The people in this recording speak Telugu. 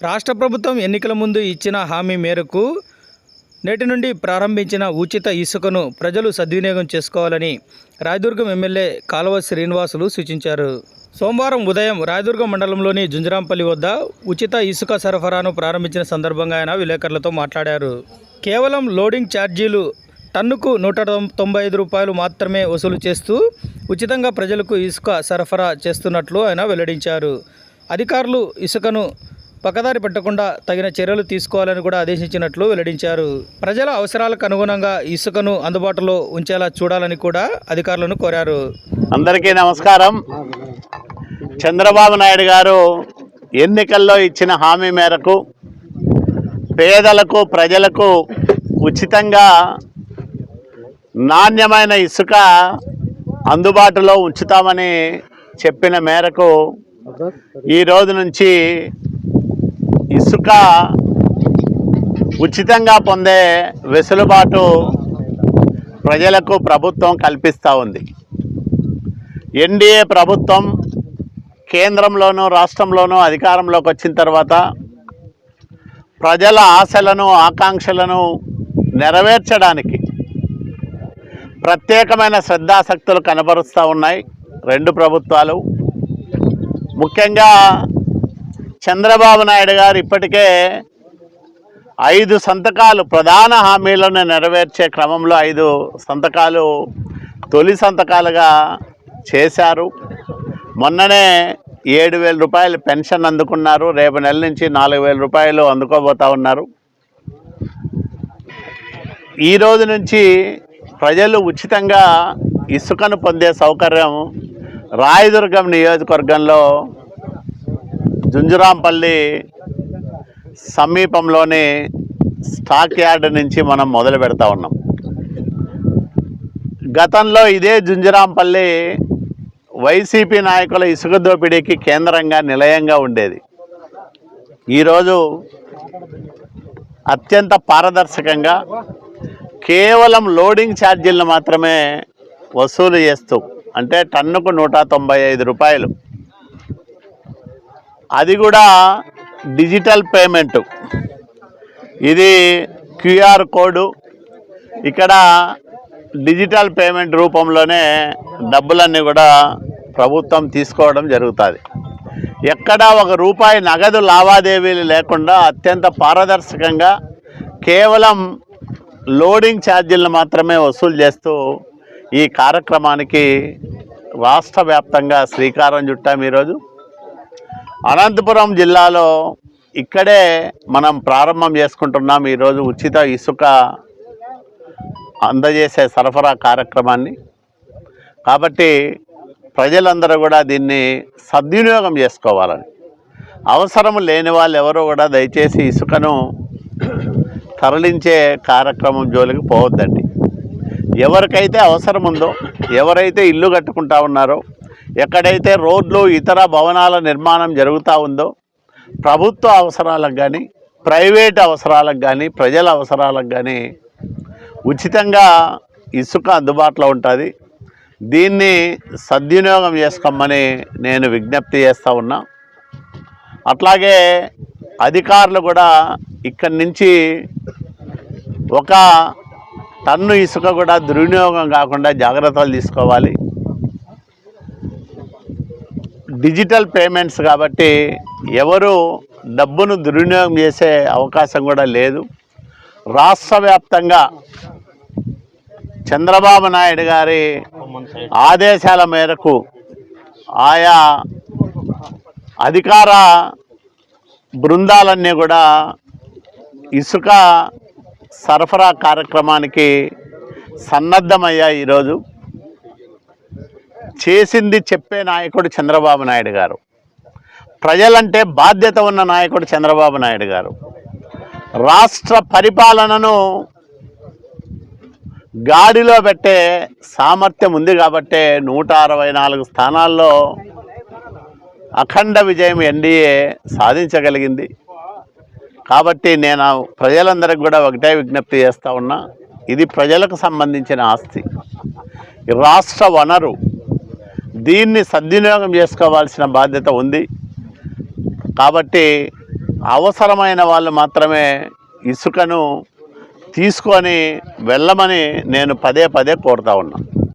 రాష్ట్ర ప్రభుత్వం ఎన్నికల ముందు ఇచ్చిన హామీ మేరకు నేటి నుండి ప్రారంభించిన ఉచిత ఇసుకను ప్రజలు సద్వినియోగం చేసుకోవాలని రాయదుర్గం ఎమ్మెల్యే కాలువ శ్రీనివాసులు సూచించారు. సోమవారం ఉదయం రాయదుర్గం మండలంలోని జుంజరాంపల్లి వద్ద ఉచిత ఇసుక సరఫరాను ప్రారంభించిన సందర్భంగా ఆయన విలేకరులతో మాట్లాడారు. కేవలం లోడింగ్ ఛార్జీలు టన్నుకు నూట తొంభై ఐదు రూపాయలు మాత్రమే వసూలు చేస్తూ ఉచితంగా ప్రజలకు ఇసుక సరఫరా చేస్తున్నట్లు ఆయన వెల్లడించారు. అధికారులు ఇసుకను పక్కదారి పెట్టకుండా తగిన చర్యలు తీసుకోవాలని కూడా ఆదేశించినట్లు వెల్లడించారు. ప్రజల అవసరాలకు అనుగుణంగా ఇసుకను అందుబాటులో ఉంచేలా చూడాలని కూడా అధికారులను కోరారు. అందరికీ నమస్కారం. చంద్రబాబు నాయుడు గారు ఎన్నికల్లో ఇచ్చిన హామీ మేరకు పేదలకు ప్రజలకు ఉచితంగా నాణ్యమైన ఇసుక అందుబాటులో ఉంచుతామని చెప్పిన మేరకు ఈ రోజు నుంచి ఇసుక ఉచితంగా పొందే వెసులుబాటు ప్రజలకు ప్రభుత్వం కల్పిస్తూ ఉంది. ఎన్డీఏ ప్రభుత్వం కేంద్రంలోనూ రాష్ట్రంలోనూ అధికారంలోకి వచ్చిన తర్వాత ప్రజల ఆశలను ఆకాంక్షలను నెరవేర్చడానికి ప్రత్యేకమైన శ్రద్ధాసక్తులు కనబరుస్తూ ఉన్నాయి. రెండు ప్రభుత్వాలు. ముఖ్యంగా చంద్రబాబు నాయుడు గారు ఇప్పటికే ఐదు సంతకాలు ప్రధాన హామీలను నెరవేర్చే క్రమంలో ఐదు సంతకాలు తొలి సంతకాలుగా చేశారు. మొన్ననే ఏడు వేల రూపాయలు పెన్షన్ అందుకున్నారు. రేపు నెల నుంచి నాలుగు వేల రూపాయలు అందుకోబోతా ఉన్నారు. ఈ రోజు నుంచి ప్రజలు ఉచితంగా ఇసుకను పొందే సౌకర్యం రాయదుర్గం నియోజకవర్గంలో జుంజురాంపల్లి సమీపంలోని స్టాక్ యార్డ్ నుంచి మనం మొదలు పెడతా ఉన్నాం. గతంలో ఇదే జుంజురాంపల్లి వైసీపీ నాయకుల ఇసుక దోపిడీకి కేంద్రంగా నిలయంగా ఉండేది. ఈరోజు అత్యంత పారదర్శకంగా కేవలం లోడింగ్ ఛార్జీలను మాత్రమే వసూలు చేస్తూ అంటే టన్నుకు నూట తొంభై ఐదు రూపాయలు అది కూడా డిజిటల్ పేమెంట్. ఇది క్యూఆర్ కోడ్. ఇక్కడ డిజిటల్ పేమెంట్ రూపంలోనే డబ్బులన్నీ కూడా ప్రభుత్వం తీసుకోవడం జరుగుతుంది. ఎక్కడా ఒక రూపాయి నగదు లావాదేవీలు లేకుండా అత్యంత పారదర్శకంగా కేవలం లోడింగ్ ఛార్జీలను మాత్రమే వసూలు చేస్తూ ఈ కార్యక్రమానికి రాష్ట్ర వ్యాప్తంగా శ్రీకారం చుట్టాం ఈరోజు. అనంతపురం జిల్లాలో ఇక్కడే మనం ప్రారంభం చేసుకుంటున్నాం ఈరోజు ఉచిత ఇసుక అందజేసే సరఫరా కార్యక్రమాన్ని. కాబట్టి ప్రజలందరూ కూడా దీన్ని సద్వినియోగం చేసుకోవాలని. అవసరం లేని వాళ్ళు ఎవరు కూడా దయచేసి ఇసుకను తరలించే కార్యక్రమం జోలికి పోవద్దండి. ఎవరికైతే అవసరం ఉందో ఎవరైతే ఇల్లు కట్టుకుంటా ఉన్నారో ఎక్కడైతే రోడ్లు ఇతర భవనాల నిర్మాణం జరుగుతూ ఉందో ప్రభుత్వ అవసరాలకు కానీ ప్రైవేట్ అవసరాలకు కానీ ప్రజల అవసరాలకు కానీ ఉచితంగా ఇసుక అందుబాటులో ఉంటుంది. దీన్ని సద్వినియోగం చేసుకోమని నేను విజ్ఞప్తి చేస్తూ ఉన్నా. అట్లాగే అధికారులు కూడా ఇక్కడి నుంచి ఒక టన్ను ఇసుక కూడా దుర్వినియోగం కాకుండా జాగ్రత్తలు తీసుకోవాలి. డిజిటల్ పేమెంట్స్ కాబట్టి ఎవరు డబ్బును దుర్వినియోగం చేసే అవకాశం కూడా లేదు. రాష్ట్ర వ్యాప్తంగా చంద్రబాబు నాయుడు గారి ఆదేశాల మేరకు ఆయా అధికార బృందాలన్నీ కూడా ఇసుక సరఫరా కార్యక్రమానికి సన్నద్ధమయ్యాయి ఈరోజు. చేసింది చెప్పే నాయకుడు చంద్రబాబు నాయుడు గారు. ప్రజలంటే బాధ్యత ఉన్న నాయకుడు చంద్రబాబు నాయుడు గారు. రాష్ట్ర పరిపాలనను గాడిలో పెట్టే సామర్థ్యం ఉంది కాబట్టే నూట అరవై నాలుగు స్థానాల్లో అఖండ విజయం ఎన్డీఏ సాధించగలిగింది. కాబట్టి నేను ప్రజలందరికీ కూడా ఒకటే విజ్ఞప్తి చేస్తూ ఉన్నా ఇది ప్రజలకు సంబంధించిన ఆస్తి. రాష్ట్ర వనరు దీన్ని సద్వినియోగం చేసుకోవాల్సిన బాధ్యత ఉంది. కాబట్టి అవసరమైన వాళ్ళు మాత్రమే ఇసుకను తీసుకొని వెళ్ళమని నేను పదే పదే కోరుతా ఉన్నా.